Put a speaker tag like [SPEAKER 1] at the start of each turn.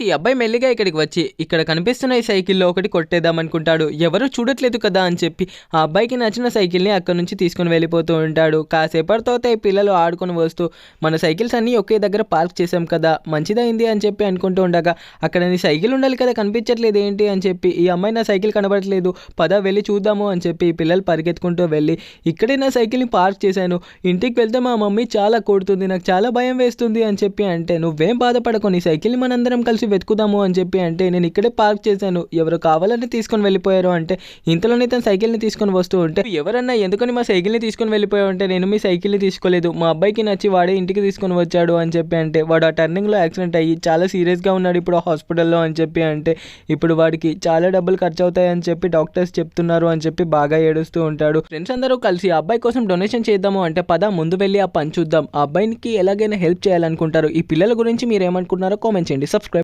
[SPEAKER 1] ఈ అబ్బాయి మెల్లిగా ఇక్కడికి వచ్చి ఇక్కడ కనిపిస్తున్న ఈ సైకిల్లో ఒకటి కొట్టేద్దాం అనుకుంటాడు. ఎవరు చూడట్లేదు కదా అని చెప్పి ఆ అబ్బాయికి నచ్చిన సైకిల్ని అక్కడ నుంచి తీసుకొని వెళ్ళిపోతూ ఉంటాడు. కాసేపటితో ఈ పిల్లలు ఆడుకొని వస్తూ మన సైకిల్స్ అన్నీ ఒకే దగ్గర పార్క్ చేసాం కదా మంచిదైంది అని చెప్పి అనుకుంటూ ఉండగా అక్కడ నీ సైకిల్ ఉండాలి కదా కనిపించట్లేదు ఏంటి అని చెప్పి ఈ అమ్మాయి నా సైకిల్ కనబడట్లేదు పద వెళ్ళి చూద్దాము అని చెప్పి ఈ పిల్లలు పరిగెత్తుకుంటూ వెళ్ళి ఇక్కడే నా సైకిల్ని పార్క్ చేశాను. ఇంటికి వెళ్తే మా మమ్మీ చాలా కొడుతుంది నాకు చాలా భయం వేస్తుంది అని చెప్పి అంటే నువ్వేం బాధపడకు నీ సైకిల్ని మనందరం కలిసి వెతుకుదాము అని చెప్పి అంటే నేను ఇక్కడే పార్క్ చేశాను. ఎవరు కావాలని తీసుకొని వెళ్ళిపోయారు అంటే ఇంతలోనే తన సైకిల్ని తీసుకొని వస్తూ ఉంటే ఎవరన్నా ఎందుకని మా సైకిల్ని తీసుకొని వెళ్ళిపోయావు అంటే నేను మీ సైకిల్ని తీసుకోలేదు. మా అబ్బాయికి నచ్చి వాడే ఇంటికి తీసుకొని వచ్చాడు అని చెప్పి అంటే వాడు ఆ టర్నింగ్లో యాక్సిడెంట్ అయ్యి చాలా సీరియస్గా ఉన్నాడు ఇప్పుడు హాస్పిటల్లో అని చెప్పి అంటే ఇప్పుడు వాడికి చాలా డబ్బులు ఖర్చు అవుతాయి అని చెప్పి డాక్టర్స్ చెప్తున్నారు అని చెప్పి బాగా ఏడుస్తూ ఉంటాడు. ఫ్రెండ్స్ అందరూ కలిసి ఆ అబ్బాయి కోసం డొనేషన్ చేద్దాము అంటే పద ముందు వెళ్ళి ఆ పని చూద్దాం. ఆ అబ్బాయికి ఎలాగైనా హెల్ప్ చేయాలనుకుంటారు. ఈ పిల్లల గురించి మీరు ఏమనుకుంటున్నారో కామెంట్ చేయండి. సబ్స్క్రైబ్